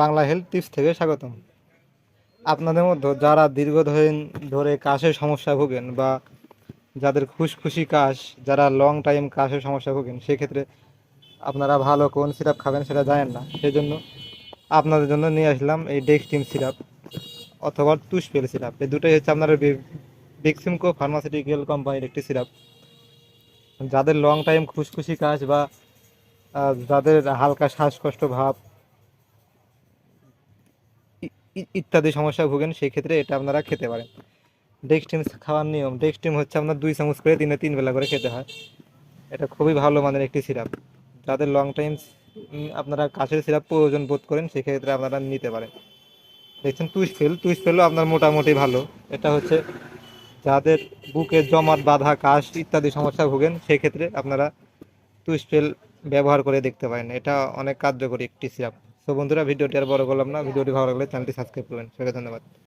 Bangla health tips থেকে স্বাগতম। আপনাদের মধ্যে যারা দীর্ঘদিন ধরে কাশের সমস্যা ভোগেন বা যাদের খুশখুশি কাশ, যারা লং টাইম কাশের সমস্যা ভোগেন, সেক্ষেত্রে আপনারা ভালো কোন সিরাপ খাবেন সেটা জানেন না। সেই জন্য আপনাদের জন্য নিয়ে আসলাম এই ডেক্সটিম সিরাপ অথবা টুসপেল সিরাপ এই দুটোই হচ্ছে আপনার বেক্সিমকো ফার্মাসিউটিক্যাল কোম্পানির একটি সিরাপ যাদের লং টাইম খুশখুশি কাশ বা যাদের হালকা শ্বাসকষ্ট ভাব ইত্যাদি সমস্যা ভোগেন সেই ক্ষেত্রে এটা আপনারা খেতে পারেন। ডেক্সটিম খাওয়ার নিয়ম ডেক্সটিম হচ্ছে আপনার দুই চামচ করে দিনে তিন বেলা করে খেতে হয়। এটা খুবই ভালো মানের একটি সিরাপ। যাদের লং টাইম আপনারা কাশের সিরাপ প্রয়োজন বোধ করেন, সেক্ষেত্রে আপনারা নিতে পারেন। দেখছেন টুইস ফেল টুইস ফেলও আপনার মোটামুটি ভালো। এটা হচ্ছে যাদের বুকে জমাট, বাঁধা, কাশ ইত্যাদি সমস্যা ভোগেন, সেক্ষেত্রে আপনারা টুইস্পেল ব্যবহার করে দেখতে পারেন। এটা অনেক কার্যকরী একটি সিরাপ। সো বন্ধুরা, ভিডিওটি আর বড় করলাম না। ভিডিওটি ভালো লাগলে চ্যানেলটি সাবস্ক্রাইব করবেন। সবাইকে ধন্যবাদ।